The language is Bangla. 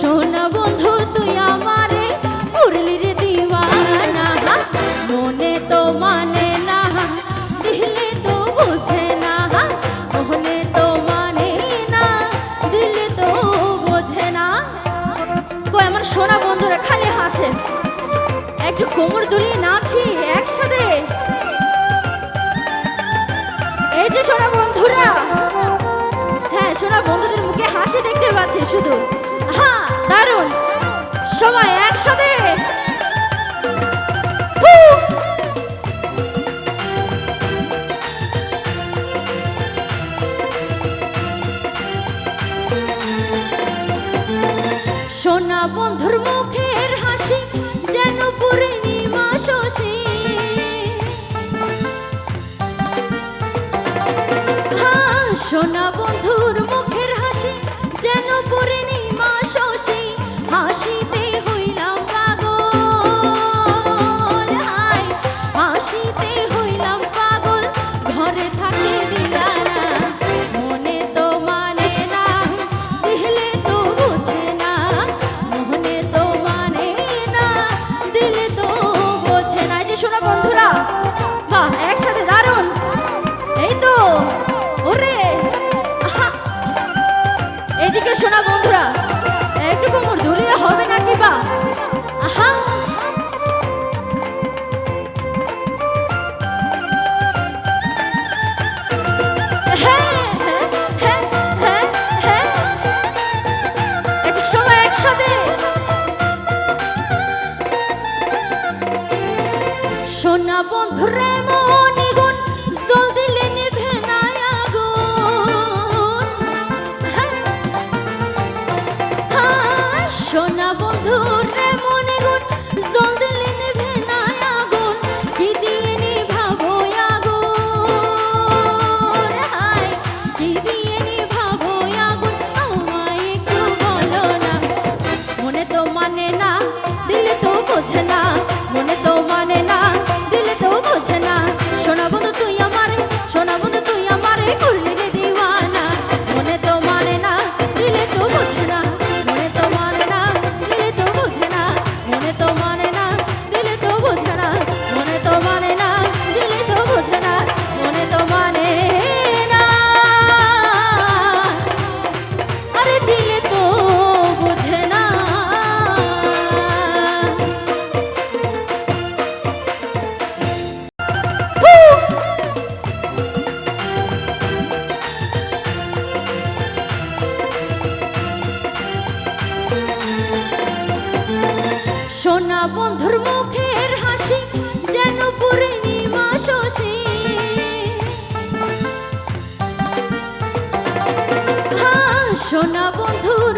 সোনা বন্ধু, তুই আমারে পুরলির দিওয়ানা। মনে তো মানে না, দিলে তো বুঝে না। মনে তো মানে না, দিলে তো বোঝে না। কই আমার সোনা বন্ধুরা, খালি হাসে। একটু কোমর দুলিয়ে নাচি একসাথে। এই যে সোনা বন্ধুরা হ্যাঁ সোনা বন্ধুদের মুখে হাসি দেখতে পাচ্ছি শুধু। সোনা বন্ধুর মুখের হাসি যেন পূর্ণিমা শশী। সোনা বন্ধুর শোনো বন্ধুরা окремо. হাসি যেন হ্যাঁ, সোনা বন্ধুর